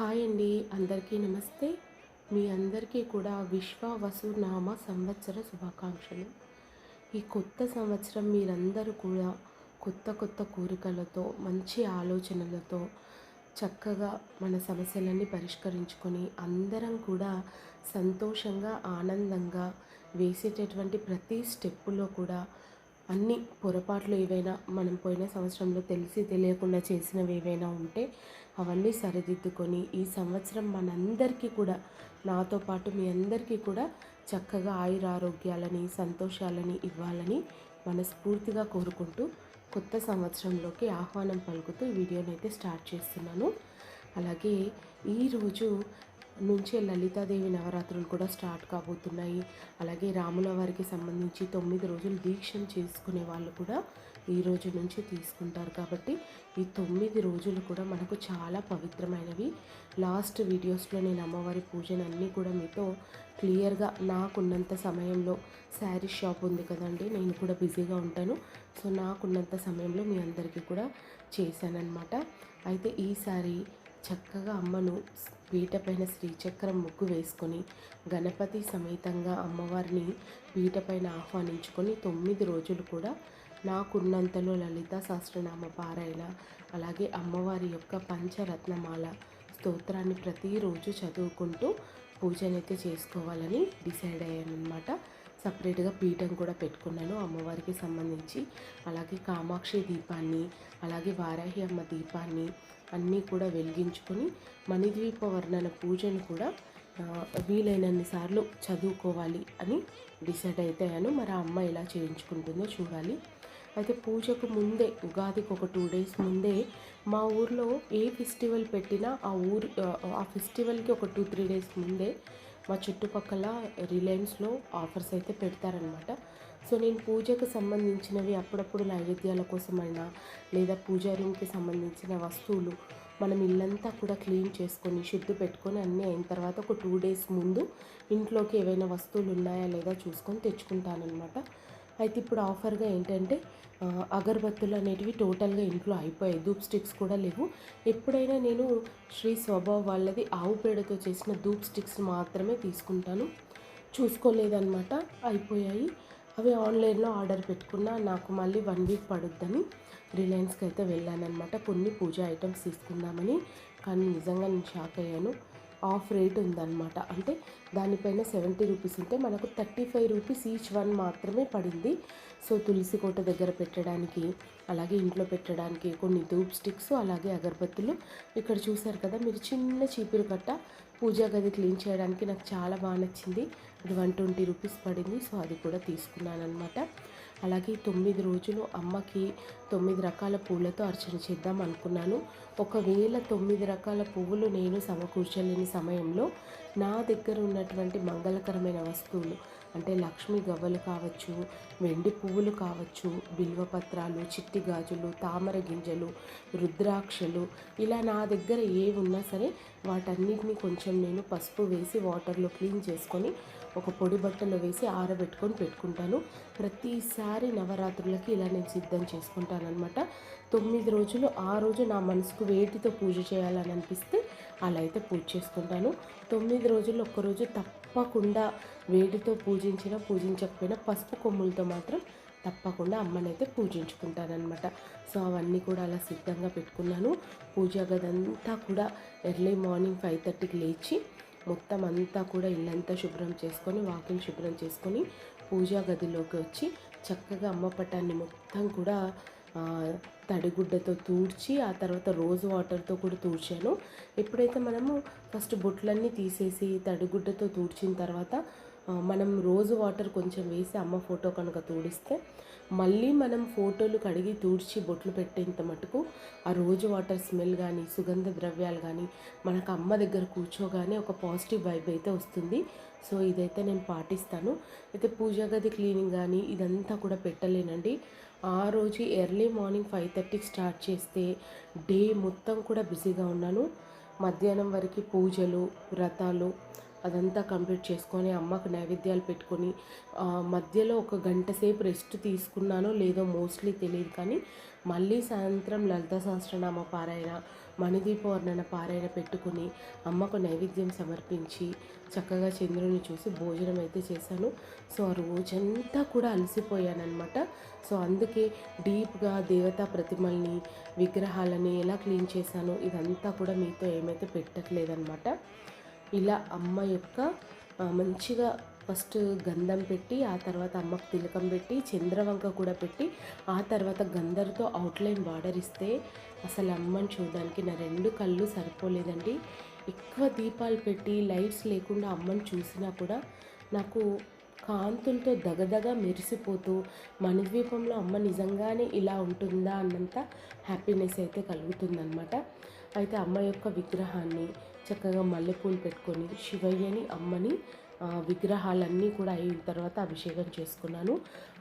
Hi అండి. అందరికీ నమస్తే. మీ అందరికీ కూడా విశ్వ వసునామ సంవత్సర శుభాకాంక్షలు. ఈ కొత్త సంవత్సరం మీరందరూ కూడా కొత్త కొత్త కోరికలతో మంచి ఆలోచనలతో చక్కగా మన సమస్యలన్నీ పరిష్కరించుకొని అందరం కూడా సంతోషంగా ఆనందంగా వేసేటటువంటి ప్రతి స్టెప్పులో కూడా అన్ని పొరపాట్లు ఏవైనా మనం పోయిన సంవత్సరంలో తెలిసి తెలియకుండా చేసినవి ఏవైనా ఉంటే అవన్నీ సరిదిద్దుకొని ఈ సంవత్సరం మనందరికీ కూడా నాతో పాటు మీ అందరికీ కూడా చక్కగా ఆయుర ఆరోగ్యాలని సంతోషాలని ఇవ్వాలని మనస్ఫూర్తిగా కోరుకుంటూ కొత్త సంవత్సరంలోకి ఆహ్వానం పలుకుతూ వీడియోని అయితే స్టార్ట్ చేస్తున్నాను. అలాగే ఈరోజు నుంచే లలితాదేవి నవరాత్రులు కూడా స్టార్ట్ కాబోతున్నాయి. అలాగే రాముల వారికి సంబంధించి తొమ్మిది రోజులు దీక్షను చేసుకునే వాళ్ళు కూడా ఈ రోజు నుంచి తీసుకుంటారు. కాబట్టి ఈ తొమ్మిది రోజులు కూడా మనకు చాలా పవిత్రమైనవి. లాస్ట్ వీడియోస్లో నేను అమ్మవారి పూజను అన్నీ కూడా మీతో క్లియర్గా నాకున్నంత సమయంలో శారీ షాప్ ఉంది కదండి నేను కూడా బిజీగా ఉంటాను. సో నాకున్నంత సమయంలో మీ అందరికీ కూడా చేశానన్నమాట. అయితే ఈసారి చక్కగా అమ్మను పీటపైన శ్రీచక్రం ముగ్గు వేసుకొని గణపతి సమేతంగా అమ్మవారిని పీటపైన ఆహ్వానించుకొని తొమ్మిది రోజులు కూడా నాకున్నంతలో లలిత సహస్రనామ పారాయణ అలాగే అమ్మవారి యొక్క పంచరత్నమాల స్తోత్రాన్ని ప్రతిరోజు చదువుకుంటూ పూజనైతే చేసుకోవాలని డిసైడ్ అయ్యాను అనమాట సపరేట్గా పీఠం కూడా పెట్టుకున్నాను అమ్మవారికి సంబంధించి. అలాగే కామాక్షి దీపాన్ని అలాగే వారాహి అమ్మ దీపాన్ని అన్నీ కూడా వెలిగించుకొని మణిద్వీప వర్ణన పూజను కూడా వీలైనన్ని సార్లు చదువుకోవాలి అని డిసైడ్ అయితే అయ్యాను మరి ఆ అమ్మ ఎలా చేయించుకుంటుందో చూడాలి. అయితే పూజకు ముందే ఉగాదికి ఒక టూ డేస్ ముందే మా ఊర్లో ఏ ఫెస్టివల్ పెట్టినా ఆ ఊరు ఆ ఫెస్టివల్కి ఒక టూ త్రీ డేస్ ముందే మా చుట్టుపక్కల రిలయన్స్లో ఆఫర్స్ అయితే పెడతారనమాట సో నేను పూజకు సంబంధించినవి అప్పుడప్పుడు నైవేద్యాల కోసమైనా లేదా పూజా రూమ్కి సంబంధించిన వస్తువులు మనం ఇల్లంతా కూడా క్లీన్ చేసుకొని శుద్ధి పెట్టుకొని అన్నీ అయిన తర్వాత ఒక టూ డేస్ ముందు ఇంట్లోకి ఏవైనా వస్తువులు ఉన్నాయా లేదా చూసుకొని తెచ్చుకుంటానమాట అయితే ఇప్పుడు ఆఫర్గా ఏంటంటే అగరబత్తులు అనేటివి టోటల్గా ఇంట్లో అయిపోయాయి. ధూప్ స్టిక్స్ కూడా లేవు. ఎప్పుడైనా నేను శ్రీ స్వభావ్ వాళ్ళది ఆవు పేడతో చేసిన ధూప్ స్టిక్స్ మాత్రమే తీసుకుంటాను. చూసుకోలేదన్నమాట. అయిపోయాయి. అవి ఆన్లైన్లో ఆర్డర్ పెట్టుకున్న నాకు మళ్ళీ వన్ వీక్ పడుద్దని రిలయన్స్కి అయితే వెళ్ళానమాట కొన్ని పూజ ఐటమ్స్ తీసుకుందామని కానీ నిజంగా నేను షాక్ అయ్యాను. ఆఫ్ రేట్ ఉందన్నమాట. అంటే దానిపైన సెవెంటీ రూపీస్ ఉంటే మనకు thirty five rupees each one మాత్రమే పడింది. సో తులసి కోట దగ్గర పెట్టడానికి అలాగే ఇంట్లో పెట్టడానికి కొన్ని ధూప్ స్టిక్స్ అలాగే అగరబత్తులు. ఇక్కడ చూశారు కదా మీరు చిన్న చీపురు కట్ట పూజా గది క్లీన్ చేయడానికి నాకు చాలా బాగా నచ్చింది. వన్ ట్వంటీ రూపీస్ పడింది. సో అది కూడా తీసుకున్నాను అనమాట అలాగే తొమ్మిది రోజులు అమ్మకి తొమ్మిది రకాల పూలతో అర్చన చేద్దాం అనుకున్నాను. ఒకవేళ తొమ్మిది రకాల పువ్వులు నేను సమకూర్చలేని సమయంలో నా దగ్గర ఉన్నటువంటి మంగళకరమైన వస్తువులు అంటే లక్ష్మీ గవ్వలు కావచ్చు వెండి పువ్వులు కావచ్చు బిల్వపత్రాలు చిట్టి గాజులు తామర గింజలు రుద్రాక్షలు ఇలా నా దగ్గర ఏ ఉన్నా సరే వాటన్నిటిని కొంచెం నేను పసుపు వేసి వాటర్లో క్లీన్ చేసుకొని ఒక పొడి బట్టలో వేసి ఆరబెట్టుకొని పెట్టుకుంటాను. ప్రతిసారి నవరాత్రులకి ఇలా నేను సిద్ధం చేసుకుంటానమాట తొమ్మిది రోజులు ఆ రోజు నా మనసుకు వేటితో పూజ చేయాలని అనిపిస్తే అలా అయితే పూజ చేసుకుంటాను. తొమ్మిది రోజులు ఒక్కరోజు తప్పకుండా వేడితో పూజించినా పూజించకపోయినా పసుపు కొమ్ములతో మాత్రం తప్పకుండా అమ్మనైతే పూజించుకుంటానమాట సో అవన్నీ కూడా అలా సిద్ధంగా పెట్టుకున్నాను. పూజా గదంతా కూడా ఎర్లీ మార్నింగ్ ఫైవ్ థర్టీకి లేచి మొత్తం అంతా కూడా ఇల్లంతా శుభ్రం చేసుకొని వాకిలు శుభ్రం చేసుకొని పూజా గదిలోకి వచ్చి చక్కగా అమ్మ పటాన్ని మొత్తం కూడా తడిగుడ్డతో తూడ్చి ఆ తర్వాత రోజు వాటర్తో కూడా తూడ్చాను. ఎప్పుడైతే మనము ఫస్ట్ బొట్లన్నీ తీసేసి తడిగుడ్డతో తూడ్చిన తర్వాత మనం రోజు వాటర్ కొంచెం వేసి అమ్మ ఫోటో కనుక తూడిస్తే మళ్ళీ మనం ఫోటోలు కడిగి తూడ్చి బొట్లు పెట్టేంత మటుకు ఆ రోజు వాటర్ స్మెల్ కానీ సుగంధ ద్రవ్యాలు కానీ మనకు అమ్మ దగ్గర కూర్చోగానే ఒక పాజిటివ్ వైబ్ అయితే వస్తుంది. సో ఇదైతే నేను పాటిస్తాను. అయితే పూజా గది క్లీనింగ్ కానీ ఇదంతా కూడా పెట్టలేనండి. ఆ రోజు ఎర్లీ మార్నింగ్ ఫైవ్ థర్టీకి స్టార్ట్ చేస్తే డే మొత్తం కూడా బిజీగా ఉన్నాను. మధ్యాహ్నం వరకు పూజలు వ్రతాలు అదంతా కంప్లీట్ చేసుకొని అమ్మకు నైవేద్యాలు పెట్టుకొని మధ్యలో ఒక గంట సేపు రెస్ట్ తీసుకున్నానో లేదో మోస్ట్లీ తెలియదు కానీ మళ్ళీ సాయంత్రం లలిత సహస్రనామ పారాయణ మణిదీపవర్ణన పారాయణ పెట్టుకుని అమ్మకు నైవేద్యం సమర్పించి చక్కగా చంద్రుని చూసి భోజనం అయితే చేశాను. సో ఆ రోజంతా కూడా అలసిపోయానమాట సో అందుకే డీప్గా దేవతా ప్రతిమల్ని విగ్రహాలని ఎలా క్లీన్ చేశాను ఇదంతా కూడా మీతో ఏమైతే పెట్టట్లేదనమాట ఇలా అమ్మ యొక్క మంచిగా ఫస్ట్ గంధం పెట్టి ఆ తర్వాత అమ్మకు తిలకం పెట్టి చంద్రవంక కూడా పెట్టి ఆ తర్వాత గంధర్తో అవుట్లైన్ బార్డర్ ఇస్తే అసలు అమ్మని చూడడానికి నా రెండు కళ్ళు సరిపోలేదండి. ఎక్కువ దీపాలు పెట్టి లైట్స్ లేకుండా అమ్మని చూసినా కూడా నాకు కాంతులతో దగదగ మెరిసిపోతూ మణిద్వీపంలో అమ్మ నిజంగానే ఇలా ఉంటుందా అన్నంత హ్యాపీనెస్ అయితే కలుగుతుందన్నమాట. అయితే అమ్మ యొక్క విగ్రహాన్ని చక్కగా మల్లెపూలు పెట్టుకొని శివయ్యని అమ్మని విగ్రహాలన్నీ కూడా అయిన తర్వాత అభిషేకం చేసుకున్నాను.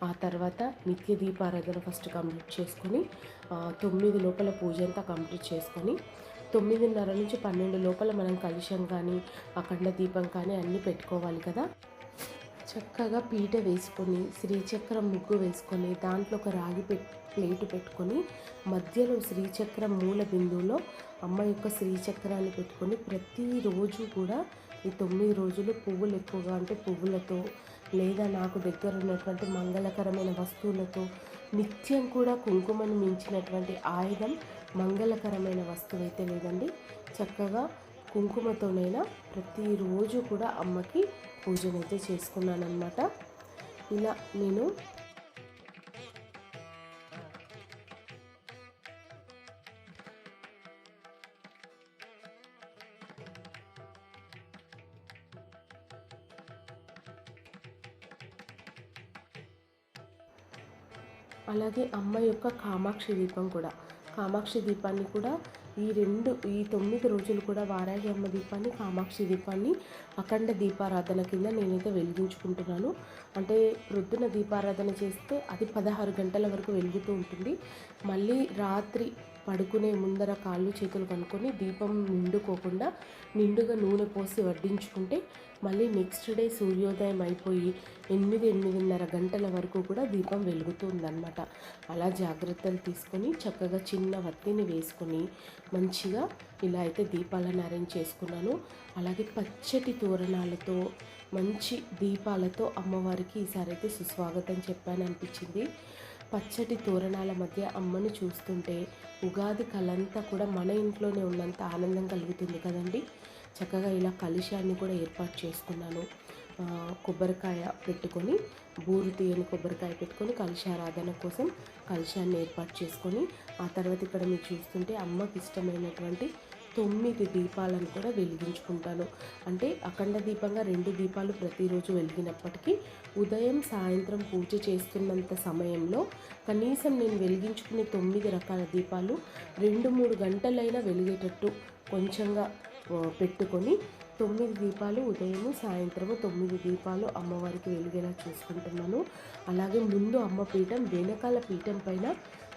ఆ తర్వాత నిత్య దీపారాధన ఫస్ట్ కంప్లీట్ చేసుకొని తొమ్మిది లోపల పూజ అంతా కంప్లీట్ చేసుకొని తొమ్మిదిన్నర నుంచి పన్నెండు లోపల మనం కలుషం కానీ అఖండ దీపం కానీ అన్నీ పెట్టుకోవాలి కదా. చక్కగా పీట వేసుకొని శ్రీచక్రం ముగ్గు వేసుకొని దాంట్లో ఒక రాగి పెట్ ప్లేటు పెట్టుకొని మధ్యలో శ్రీచక్రం మూల బిందువులో అమ్మ యొక్క శ్రీచక్రాన్ని పెట్టుకొని ప్రతిరోజు కూడా ఈ తొమ్మిది రోజులు పువ్వులు ఎక్కువగా అంటే పువ్వులతో లేదా నాకు దగ్గర ఉన్నటువంటి మంగళకరమైన వస్తువులతో నిత్యం కూడా కుంకుమను మించినటువంటి ఆయుధం మంగళకరమైన వస్తువు అయితే లేదండి. చక్కగా కుంకుమతోనైనా ప్రతిరోజు కూడా అమ్మకి పూజనైతే చేసుకున్నానమాట ఇలా నేను అలాగే అమ్మ యొక్క కామాక్షి దీపం కూడా. కామాక్షి దీపాన్ని కూడా ఈ రెండు ఈ తొమ్మిది రోజులు కూడా వారాహి అమ్మ దీపాన్ని కామాక్షి దీపాన్ని అఖండ దీపారాధన కింద నేనైతే వెలిగించుకుంటున్నాను. అంటే ప్రొద్దున దీపారాధన చేస్తే అది పదహారు గంటల వరకు వెలుగుతూ ఉంటుంది. మళ్ళీ రాత్రి పడుకునే ముందర కాళ్ళు చేతులు కనుక్కొని దీపం నిండుకోకుండా నిండుగా నూనె పోసి వడ్డించుకుంటే మళ్ళీ నెక్స్ట్ డే సూర్యోదయం అయిపోయి ఎనిమిది ఎనిమిదిన్నర గంటల వరకు కూడా దీపం వెలుగుతుందన్నమాట. అలా జాగ్రత్తలు తీసుకొని చక్కగా చిన్న వత్తిని వేసుకొని మంచిగా ఇలా అయితే దీపాలను అరేంజ్ చేసుకున్నాను. అలాగే పచ్చటి తోరణాలతో మంచి దీపాలతో అమ్మవారికి ఈసారి అయితే సుస్వాగతం చెప్పాను అనిపించింది పచ్చటి తోరణాల మధ్య అమ్మని చూస్తుంటే ఉగాది కలంతా కూడా మన ఇంట్లోనే ఉన్నంత ఆనందం కలుగుతుంది కదండి. చక్కగా ఇలా కలుషాన్ని కూడా ఏర్పాటు చేసుకున్నాను. కొబ్బరికాయ పెట్టుకొని బూరు తీయని కొబ్బరికాయ పెట్టుకొని కలుషారాధన కోసం కలుషాన్ని ఏర్పాటు చేసుకొని ఆ తర్వాత ఇక్కడ మీరు చూస్తుంటే అమ్మకి ఇష్టమైనటువంటి తొమ్మిది దీపాలను కూడా వెలిగించుకుంటాను. అంటే అఖండ దీపంగా రెండు దీపాలు ప్రతిరోజు వెలిగినప్పటికీ ఉదయం సాయంత్రం పూజ చేస్తున్నంత సమయంలో కనీసం నేను వెలిగించుకునే తొమ్మిది రకాల దీపాలు రెండు మూడు గంటలైనా వెలిగేటట్టు కొంచెంగా పెట్టుకొని తొమ్మిది దీపాలు ఉదయము సాయంత్రము తొమ్మిది దీపాలు అమ్మవారికి వెలిగేలా చూసుకుంటున్నాను. అలాగే ముందు అమ్మ పీఠం వెనకాల పీఠం పైన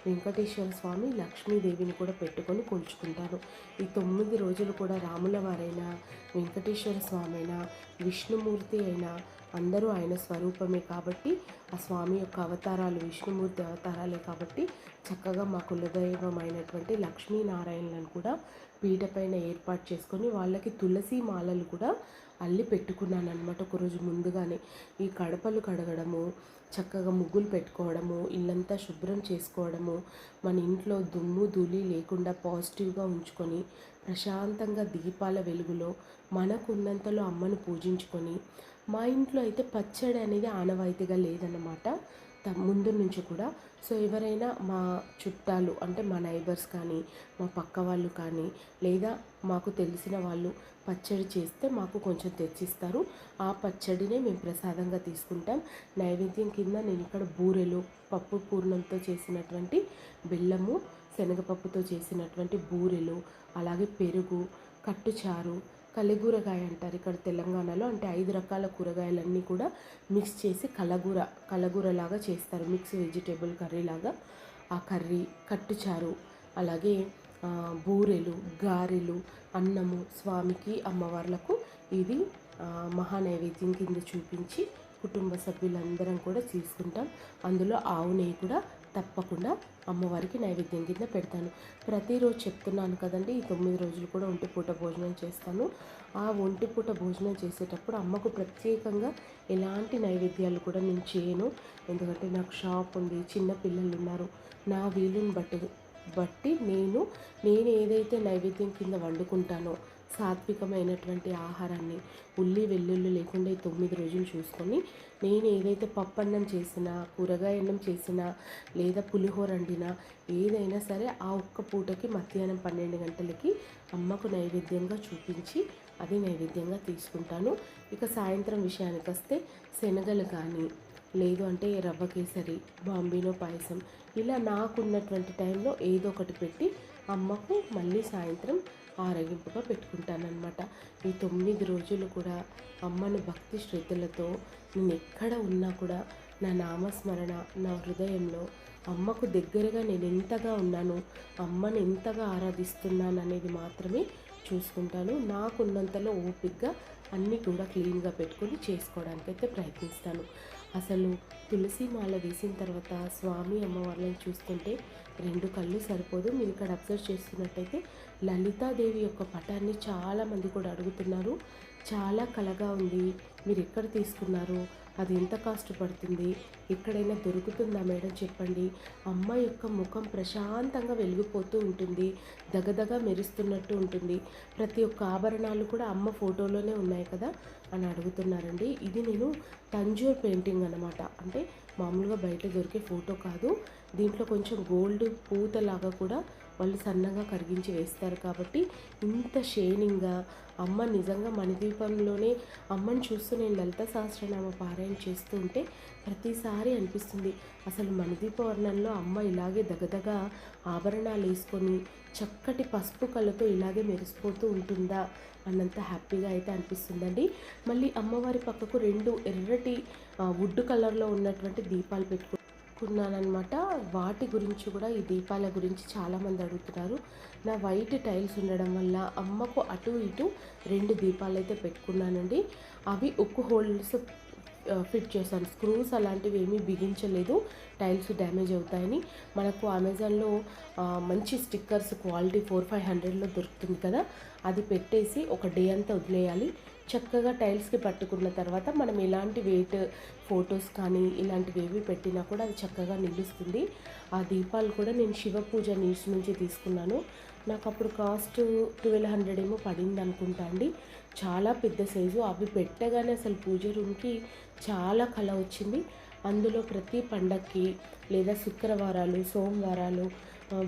వెంకటేశ్వర స్వామి లక్ష్మీదేవిని కూడా పెట్టుకొని కొలుచుకుంటాను ఈ తొమ్మిది రోజులు కూడా రాముల వారైనా వెంకటేశ్వర స్వామి అయినా విష్ణుమూర్తి అయినా అందరూ ఆయన స్వరూపమే కాబట్టి ఆ స్వామి యొక్క అవతారాలు విష్ణుమూర్తి అవతారాలే కాబట్టి చక్కగా మా కులదైవమైనటువంటి లక్ష్మీనారాయణలను కూడా పీట పైన ఏర్పాటు చేసుకొని వాళ్ళకి తులసి మాలలు కూడా అల్లి పెట్టుకున్నాను అనమాట ఒకరోజు ముందుగానే. ఈ కడపలు కడగడము చక్కగా ముగ్గులు పెట్టుకోవడము ఇల్లంతా శుభ్రం చేసుకోవడము మన ఇంట్లో దుమ్ము ధూళి లేకుండా పాజిటివ్గా ఉంచుకొని ప్రశాంతంగా దీపాల వెలుగులో మనకున్నంతలో అమ్మను పూజించుకొని మా ఇంట్లో అయితే పచ్చడి అనేది ఆనవాయితీగా లేదన్నమాట. త- ముందు నుంచి కూడా. సో ఎవరైనా మా చుట్టాలు అంటే మా నైబర్స్ కానీ మా పక్క వాళ్ళు కానీ లేదా మాకు తెలిసిన వాళ్ళు పచ్చడి చేస్తే మాకు కొంచెం తెచ్చిస్తారు. ఆ పచ్చడినే మేము ప్రసాదంగా తీసుకుంటాం. నైవేద్యం కింద నేను ఇక్కడ బూరెలు పప్పు పూర్ణంతో చేసినటువంటి బెల్లము శనగపప్పుతో చేసినటువంటి బూరెలు అలాగే పెరుగు కట్టుచారు కలిగూరగాయ అంటారు ఇక్కడ తెలంగాణలో. అంటే ఐదు రకాల కూరగాయలన్నీ కూడా మిక్స్ చేసి కలగూర కలగూరలాగా చేస్తారు. మిక్స్ వెజిటేబుల్ కర్రీ లాగా. ఆ కర్రీ కట్టుచారు అలాగే బూరెలు గారెలు అన్నము స్వామికి అమ్మవార్లకు ఇది మహా నైవేద్యం కింద చూపించి కుటుంబ సభ్యులందరం కూడా తీసుకుంటాం. అందులో ఆవు నెయ్యి కూడా తప్పకుండా అమ్మవారికి నైవేద్యం కింద పెడతాను. ప్రతిరోజు చెప్తున్నాను కదండి ఈ తొమ్మిది రోజులు కూడా ఒంటిపూట భోజనం చేస్తాను. ఆ ఒంటిపూట భోజనం చేసేటప్పుడు అమ్మకు ప్రత్యేకంగా ఎలాంటి నైవేద్యాలు కూడా నేను చేయను. ఎందుకంటే నాకు షాప్ ఉంది చిన్న పిల్లలు ఉన్నారు. నా వీలుని బట్టి బట్టి నేను నేను ఏదైతే నైవేద్యం కింద వండుకుంటానో సాత్వికమైనటువంటి ఆహారాన్ని ఉల్లి వెల్లుల్లి లేకుండా ఈ తొమ్మిది రోజులు చూసుకొని నేను ఏదైతే పప్పన్నం చేసినా కూరగాయ అన్నం చేసినా లేదా పులిహోర వండినా ఏదైనా సరే ఆ ఒక్క పూటకి మధ్యాహ్నం పన్నెండు గంటలకి అమ్మకు నైవేద్యంగా చూపించి అది నైవేద్యంగా తీసుకుంటాను. ఇక సాయంత్రం విషయానికి వస్తే శనగలు కానీ లేదు అంటే రవ్వ కేసరి బాంబీలో పాయసం ఇలా నాకున్నటువంటి టైంలో ఏదో ఒకటి పెట్టి అమ్మకు మళ్ళీ సాయంత్రం ఆరగింపుగా పెట్టుకుంటానమాట ఈ తొమ్మిది రోజులు కూడా అమ్మను భక్తి శ్రద్ధలతో నేను ఎక్కడ ఉన్నా కూడా నా నామస్మరణ నా హృదయంలో అమ్మకు దగ్గరగా నేను ఎంతగా ఉన్నాను అమ్మను ఎంతగా ఆరాధిస్తున్నాను అనేది మాత్రమే చూసుకుంటాను. నాకున్నంతలో ఓపిక్గా అన్నీ కూడా క్లీన్గా పెట్టుకొని చేసుకోవడానికి అయితే ప్రయత్నిస్తాను. అసలు తులసి మాల వేసిన తర్వాత స్వామి అమ్మవార్లను చూస్తుంటే రెండు కళ్ళు సరిపోదు. మీరు ఇక్కడ అబ్జర్వ్ చేస్తున్నట్టయితే లలితాదేవి యొక్క పటాన్ని చాలామంది కూడా అడుగుతున్నారు. చాలా కలగా ఉంది. మీరు ఎక్కడ తీసుకున్నారు? అది ఎంత కాస్ట్ పడుతుంది ఎక్కడైనా దొరుకుతుందా మేడం చెప్పండి. అమ్మ యొక్క ముఖం ప్రశాంతంగా వెలిగిపోతూ ఉంటుంది. దగదగ మెరుస్తున్నట్టు ఉంటుంది. ప్రతి ఒక్క ఆభరణాలు కూడా అమ్మ ఫోటోలోనే ఉన్నాయి కదా? అని అడుగుతున్నారండి. ఇది నేను తంజూర్ పెయింటింగ్ అనమాట అంటే మామూలుగా బయట దొరికే ఫోటో కాదు. దీంట్లో కొంచెం గోల్డ్ పూతలాగా కూడా వాళ్ళు సన్నగా కరిగించి వేస్తారు కాబట్టి ఇంత షేనింగ్గా అమ్మ నిజంగా మణిదీపంలోనే అమ్మని చూస్తూ నేను లలిత సహస్రనామ పారాయణ చేస్తూ ఉంటే ప్రతిసారి అనిపిస్తుంది. అసలు మణిదీప వర్ణంలో అమ్మ ఇలాగే దగదగా ఆభరణాలు వేసుకొని చక్కటి పసుపు కళ్ళతో ఇలాగే మెరిసిపోతూ ఉంటుందా అన్నంత హ్యాపీగా అయితే అనిపిస్తుందండి. మళ్ళీ అమ్మవారి పక్కకు రెండు ఎర్రటి వుడ్ కలర్లో ఉన్నటువంటి దీపాలు పెట్టుకు అనమాట వాటి గురించి కూడా ఈ దీపాల గురించి చాలామంది అడుగుతున్నారు. నా వైట్ టైల్స్ ఉండడం వల్ల అమ్మకు అటు ఇటు రెండు దీపాలు అయితే పెట్టుకున్నానండి. అవి ఉక్కు హోల్డ్స్ ఫిట్ చేశాను. స్క్రూస్ అలాంటివి ఏమీ బిగించలేదు. టైల్స్ డ్యామేజ్ అవుతాయని. మనకు అమెజాన్లో మంచి స్టిక్కర్స్ క్వాలిటీ ఫోర్ ఫైవ్ హండ్రెడ్లో దొరుకుతుంది కదా. అది పెట్టేసి ఒక డే అంతా వదిలేయాలి. చక్కగా టైల్స్కి పట్టుకున్న తర్వాత మనం ఎలాంటి వెయిట్ ఫొటోస్ కానీ ఇలాంటివి ఏవి పెట్టినా కూడా అది చక్కగా నిలుస్తుంది. ఆ దీపాలు కూడా నేను శివ పూజ నీడ్స్ నుంచి తీసుకున్నాను. నాకు అప్పుడు కాస్ట్ ట్వెల్వ్ హండ్రెడ్ ఏమో పడింది అనుకుంటా అండి. చాలా పెద్ద సైజు అవి పెట్టగానే అసలు పూజ రూమ్కి చాలా కళ వచ్చింది. అందులో ప్రతి పండక్కి లేదా శుక్రవారాలు సోమవారాలు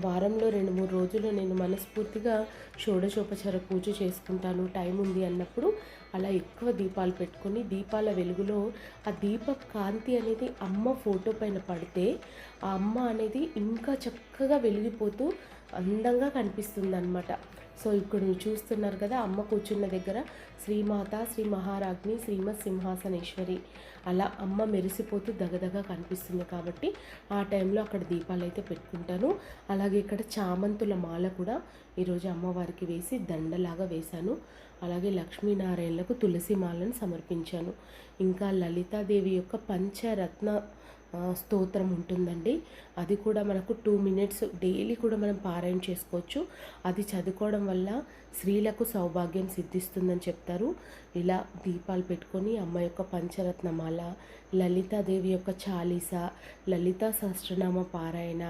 వారంలో రెండు మూడు రోజులు నేను మనస్ఫూర్తిగా షోడశోపచార పూజ చేసుకుంటాను. టైం ఉంది అన్నప్పుడు అలా ఎక్కువ దీపాలు పెట్టుకొని దీపాల వెలుగులో ఆ దీప కాంతి అనేది అమ్మ ఫోటో పైన పడితే ఆ అమ్మ అనేది ఇంకా చక్కగా వెలిగిపోతూ అందంగా కనిపిస్తుంది అనమాట సో ఇప్పుడు మీరు చూస్తున్నారు కదా అమ్మ కూర్చున్న దగ్గర శ్రీమాత శ్రీ మహారాజ్ని శ్రీమత్ సింహాసనేశ్వరి. అలా అమ్మ మెరిసిపోతూ దగదగా కనిపిస్తుంది కాబట్టి ఆ టైంలో అక్కడ దీపాలు అయితే పెట్టుకుంటాను. అలాగే ఇక్కడ చామంతుల మాల కూడా ఈరోజు అమ్మవారికి వేసి దండలాగా వేశాను. అలాగే లక్ష్మీనారాయణలకు తులసి మాలను సమర్పించాను. ఇంకా లలితాదేవి యొక్క పంచరత్న స్తోత్రం ఉంటుందండి. అది కూడా మనకు టూ మినిట్స్ డైలీ కూడా మనం పారాయణ చేసుకోవచ్చు. అది చదువుకోవడం వల్ల స్త్రీలకు సౌభాగ్యం సిద్ధిస్తుందని చెప్తారు. ఇలా దీపాలు పెట్టుకొని అమ్మ యొక్క పంచరత్నమాల లలితాదేవి యొక్క చాలీస లలితా సహస్రనామ పారాయణ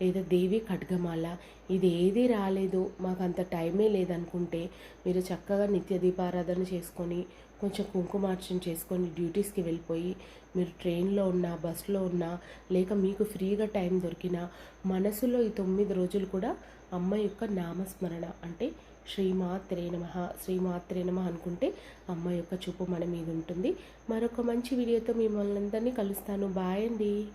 లేదా దేవి ఖడ్గమాల ఇది ఏది రాలేదు మాకు అంత టైమే లేదనుకుంటే మీరు చక్కగా నిత్య దీపారాధన చేసుకొని కొంచెం కుంకుమార్చన చేసుకొని డ్యూటీస్కి వెళ్ళిపోయి మీరు ట్రైన్లో ఉన్నా బస్సులో ఉన్నా లేక మీకు ఫ్రీగా టైం దొరికినా మనసులో ఈ తొమ్మిది రోజులు కూడా అమ్మ యొక్క నామస్మరణ అంటే శ్రీమాత్రే నమ శ్రీమాత్రే నమ అనుకుంటే అమ్మ యొక్క చూపు మన మీద ఉంటుంది. మరొక మంచి వీడియోతో మిమ్మల్ని అందరినీ కలుస్తాను. బాయ్ అండి.